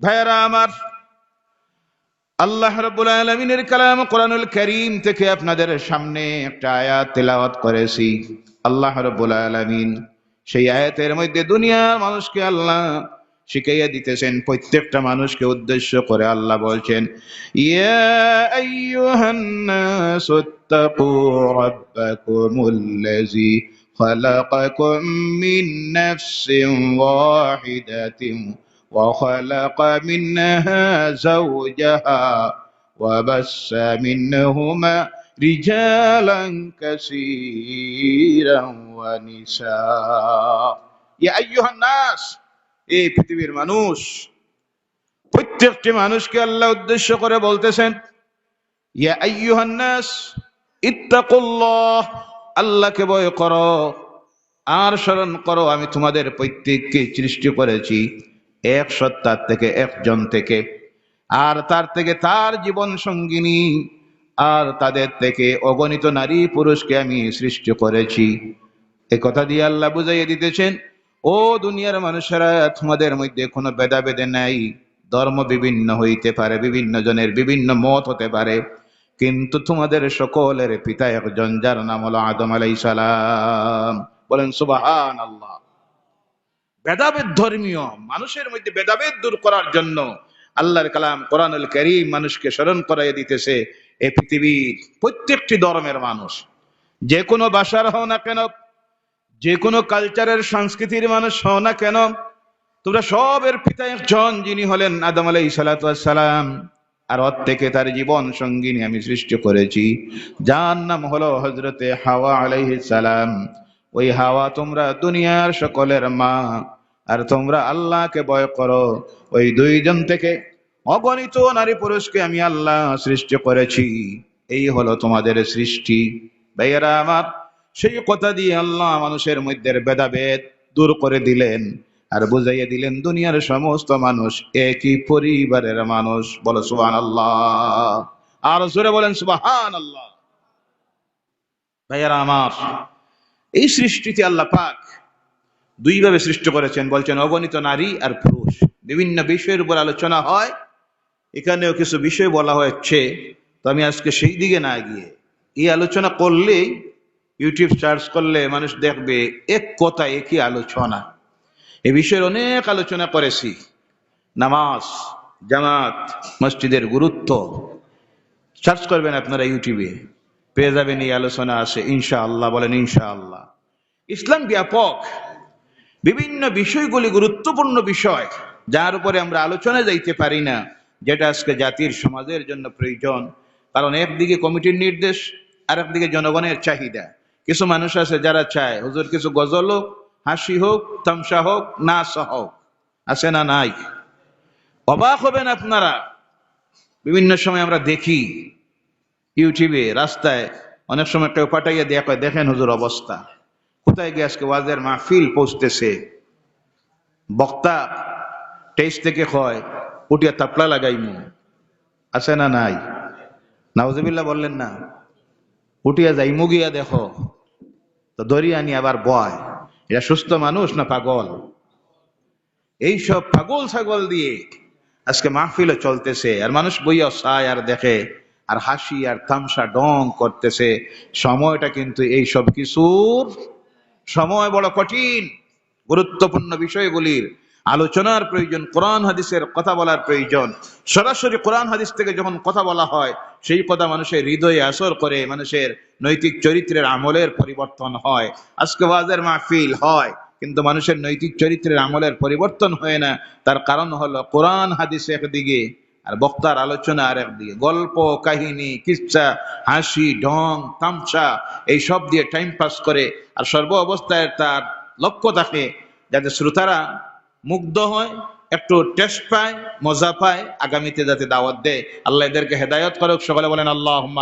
ভাইয়েরা আমার, আল্লাহ রব্বুল আলমিনের কালাম কোরআনুল করিম থেকে আপনাদের সামনে একটা আয়াত তেলাওয়াত করেছি। আল্লাহ রব্বুল আলমিন সেই আয়াতের মধ্যে দুনিয়ার মানুষকে আল্লাহ শিখাইয়া দিতেছেন, প্রত্যেকটা মানুষকে উদ্দেশ্য করে আল্লাহ বলছেন, ইয়া আইয়ুহান নাসু ইত্তাকু রাব্বাকুমুল্লাযী خلقكم من نفس واحدة وخلق منها زوجها وبس منهما رجالا كثيرا ونساء يا أيها الناس এই পৃথিবীর মানুষ প্রত্যেকটি মানুষকে আল্লাহ উদ্দেশ্য করে বলতেছেন ইয়া আইয়ুহান নাস ইত্তাকুল্লাহ আল্লাহকে ভয় করো আর স্মরণ করো আমি তোমাদের প্রত্যেককে সৃষ্টি করেছি এক সত্তার থেকে একজন থেকে, আর তার থেকে তার জীবন সঙ্গিনী, আর তাদের থেকে অগণিত নারী পুরুষকে আমি সৃষ্টি করেছি। এ কথা দিয়ে আল্লাহ বুঝাইয়ে দিতেছেন, ও দুনিয়ার মানুষেরা, তোমাদের মধ্যে কোনো ভেদাভেদে নাই। ধর্ম বিভিন্ন হইতে পারে, বিভিন্ন জনের বিভিন্ন মত হতে পারে, কিন্তু তোমাদের সকলের পিতা একজন, যার নাম হলো আদম আলাই সালাম। বলেন সুবাহান আল্লাহ ভেদাভেদ ধর্মীয়। মানুষের মধ্যে ভেদাভেদ দূর করার জন্য আল্লাহর কালাম কোরআনুল করিম মানুষকে স্মরণ করাইয়া দিতেছে এ পৃথিবীর প্রত্যেকটি ধর্মের মানুষ। যে কোনো ভাষার হও না কেন, যে কোনো কালচারের সংস্কৃতির মানুষ হও না কেন, তোমরা সবের পিতা একজন যিনি হলেন আদম আলাই সালাম, আর ওর থেকে তার জীবন সঙ্গিনী আমি সৃষ্টি করেছি। যার নাম হলো হজরতে হাওয়া আলাইহি সালাম। ওই হাওয়া তোমরা দুনিয়ার সকলের মা, আর তোমরা আল্লাহকে ভয় করো। ওই দুইজন থেকে অগণিত নারী পুরুষকে আমি আল্লাহ সৃষ্টি করেছি। এই হলো তোমাদের সৃষ্টি। ভাইয়েরা আমার, সেই কথা দিয়ে আল্লাহ মানুষের মধ্যে ভেদাভেদ দূর করে দিলেন আর বুঝাইয়া দিলেন, দুনিয়ার সমস্ত মানুষ একই পরিবারের মানুষ। বলো সুবান আল্লাহ আর জোরে বলেন সুবাহান আল্লাহ ভাইয়ারা আমার এই সৃষ্টিতে আল্লাহ পাক দুইভাবে সৃষ্টি করেছেন, বলছেন অগণিত নারী আর পুরুষ। বিভিন্ন বিষয়ের উপর আলোচনা হয়, এখানেও কিছু বিষয় বলা হচ্ছে তো আমি আজকে সেই দিকে না গিয়ে এই আলোচনা করলেই ইউটিউব সার্চ করলে মানুষ দেখবে এক কথা একই আলোচনা। এ বিষয়ের অনেক আলোচনা করেছি। নামাজ, জামাত, মসজিদের গুরুত্ব। সার্চ করবেন আপনারা ইউটিউবে পেয়ে যাবেন এই আলোচনা আছে ইনশা আল্লাহ বলেন ইনশা আল্লাহ ইসলাম ব্যাপক। বিভিন্ন বিষয়গুলি গুরুত্বপূর্ণ বিষয়, যার উপরে আমরা আলোচনা যাইতে পারি না, যেটা আজকে জাতির সমাজের জন্য প্রয়োজন। কারণ একদিকে কমিটির নির্দেশ আর একদিকে জনগণের চাহিদা। কিছু মানুষ আছে যারা চায়, হুজুর কিছু গজল হোক, হাসি হোক, তামসা হোক, নাচ হোক, আছে না নাই? অবাক হবেন আপনারা। বিভিন্ন সময় আমরা দেখি ইউটিউবে রাস্তায় অনেক সময় কেউ পাঠাইয়া দেয়া কয়, দেখেন হুজুর অবস্থা। কোথায় গিয়ে আজকে ওয়াজের মাহফিল পৌঁছতেছে? বক্তা টেস্ট থেকে কয়, উঠিয়া তাপলা লাগাইমু। আছে না নাই? নাউজবিল্লা বললেন, না। উঠিয়া যাইমু গিয়া দেখো। তো দরিয়া নিয়ে আবার বয়। এটা সুস্থ মানুষ না পাগল? এইসব পাগল ছাগল দিয়ে আজকে মাহফিলও চলতেছে। আর মানুষ বইয়া সায় আর দেখে। আর হাসি আর তামসা ডং করতেছে। সময়টা কিন্তু এই সব কিছুর সময় বড় কঠিন, গুরুত্বপূর্ণ বিষয়গুলির। আলোচনার প্রয়োজন, কোরআন হাদিসের কথা বলার প্রয়োজন। সরাসরি কোরআন হাদিস থেকে যখন কথা বলা হয়, সেই কথা মানুষের হৃদয়ে আসর করে, মানুষের নৈতিক চরিত্রের আমলের পরিবর্তন হয়। আজকে ওয়াজের মাহফিল হয়, কিন্তু মানুষের নৈতিক চরিত্রের আমলের পরিবর্তন হয় না। তার কারণ হলো কোরআন হাদিস একদিকে। আর বক্তার আলোচনা আর একদিকে গল্প, কাহিনী, কিচ্ছা, হাসি, ঢং তামসা এই সব দিয়ে টাইম পাস করে আর সর্ব অবস্থায় তার লক্ষ্য থাকে যাতে শ্রোতারা মুগ্ধ হয়, একটু টেস্ট পায়, মজা পায়, আগামীতে যাতে দাওয়াত দেয়। আল্লাহ এদেরকে হেদায়ত করুক, সকলে বলেন আল্লাহ আমি